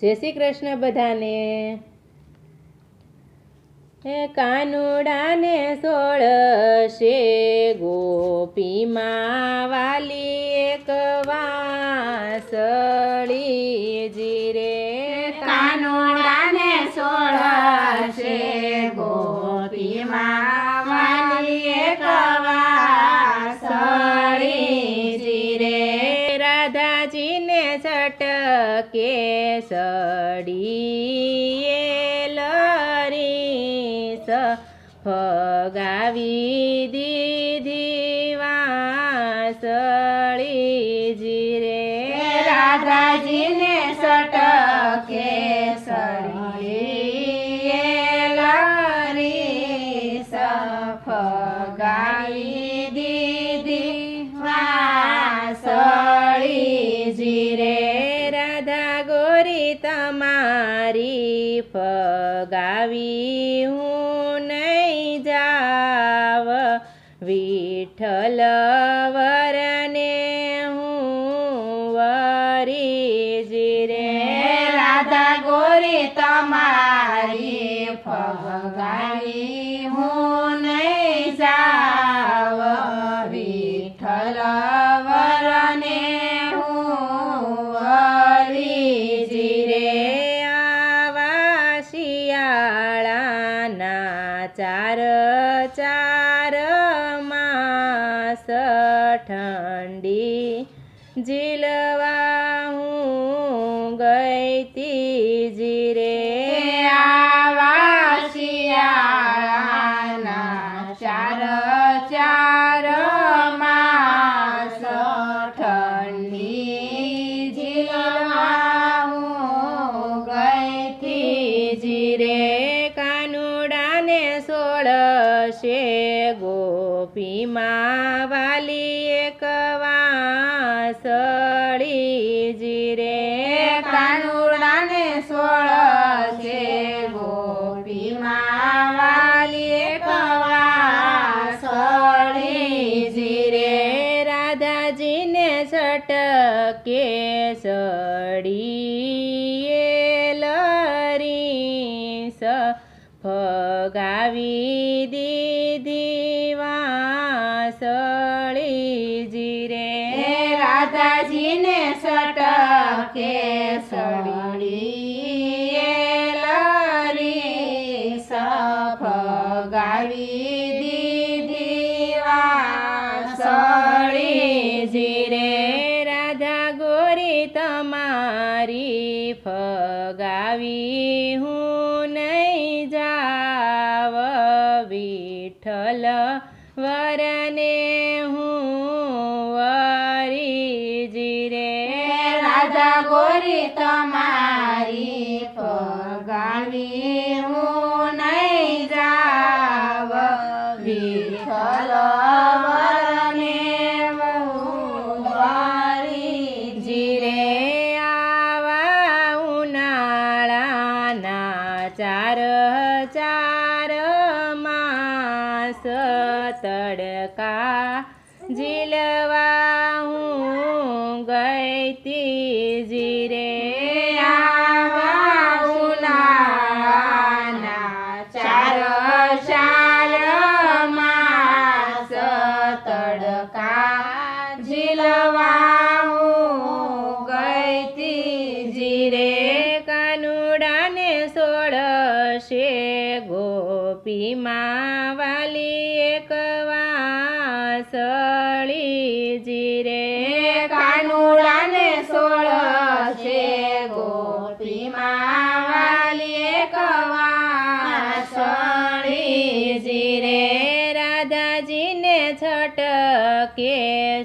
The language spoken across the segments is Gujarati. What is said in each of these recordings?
જય શ્રી કૃષ્ણ બધાને. હે કાનુડાને સોળશે ગોપીમાં વાલી એક વાસળી છટકે લરી સ ફગાવી દીધી વાસળી જીરે રાધાજીને સટકે સળીએ ગોરી તમારી ફગાવી હું નહીં જાવ. વિઠ્ઠલ વરને હું વરી જીરે રાધા ગોરી તમારી ફગાવી ચાર માસ ઠંડી જીલવા હું ગઈ તી જીરે સોળશે ગોપીમાં દીધી વાસળી જીરે રાધાજીને સટકે સળી લરી સફગાવી દીધી વાસળી જીરે રાધા ગોરી તમારી ફગાવી હું રાધા ગોરી તમારી પગાવી હું નહીં જાવ. વિઠલ વરને વારી જીરે આવા ઉનાળાના ચાર ચાર માસ તડકા ઝીલવા હું જીરે આવા ચાર ચાર માસ તડકા ઝીલવા હું ગઈતી જીરે. કાનુડાને સોળશે ગોપીમાં રાધાજીને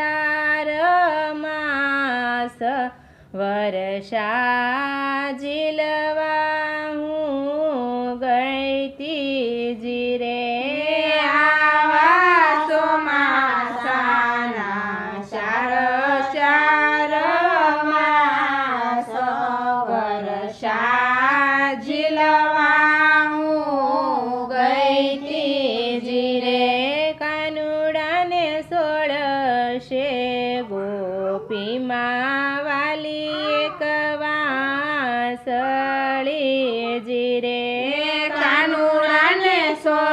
વર્ષા જીલવા હું ગઈતી જીરે આવા ચોમાસાના ચાર ચાર માસ વર્ષા ઝીલવા હું ગઈતી જીરે કાનુડાને સોળશે ગોપીમાં sorry